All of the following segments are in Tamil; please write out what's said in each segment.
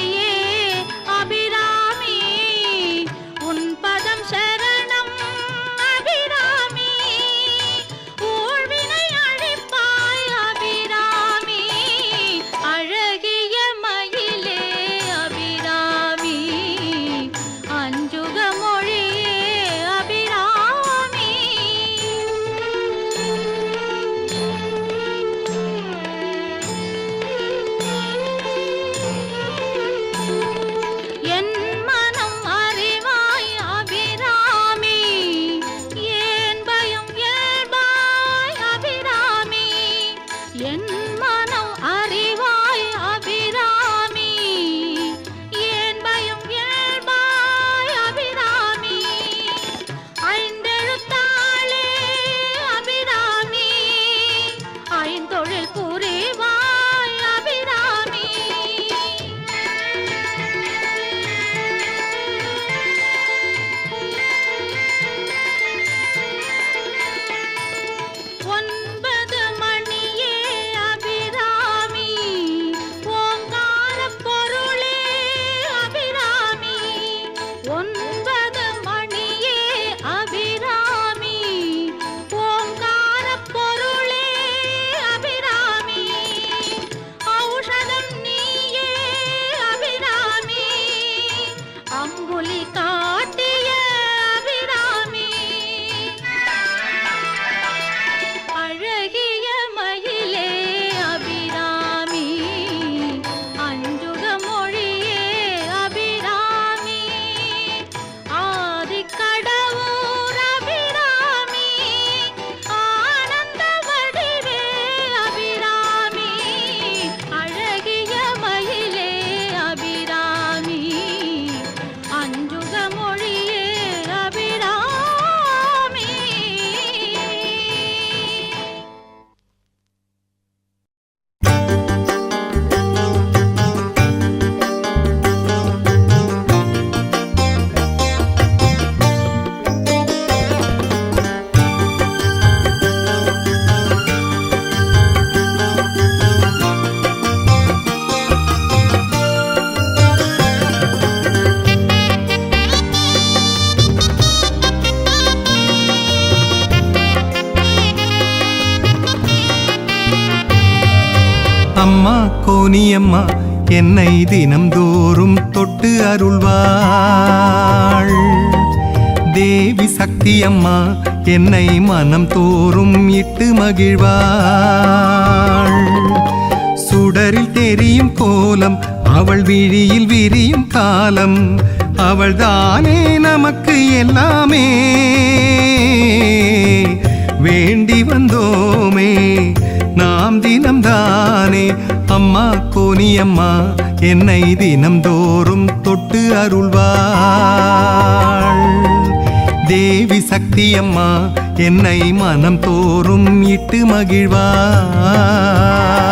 लिए அம்மா கோனியம்மா என்னை தினம்தோறும் தொட்டு அருள்வாள். தேவி சக்தி அம்மா என்னை மனம் தோறும் இட்டு மகிழ்வாள். சுடரில் தெரியும் கோலம் அவள் விழியில் விரியும் காலம் அவள் தானே நமக்கு எல்லாமே. வேண்டி நாம் தினம்தானே? அம்மா கோனியம்மா என்னை தினம்தோறும் தொட்டு அருள்வாள். தேவி சக்தி அம்மா என்னை மனம் தோறும் இட்டு மகிழ்வாள்.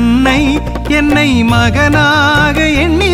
என்னை என்னை மகனாக எண்ணி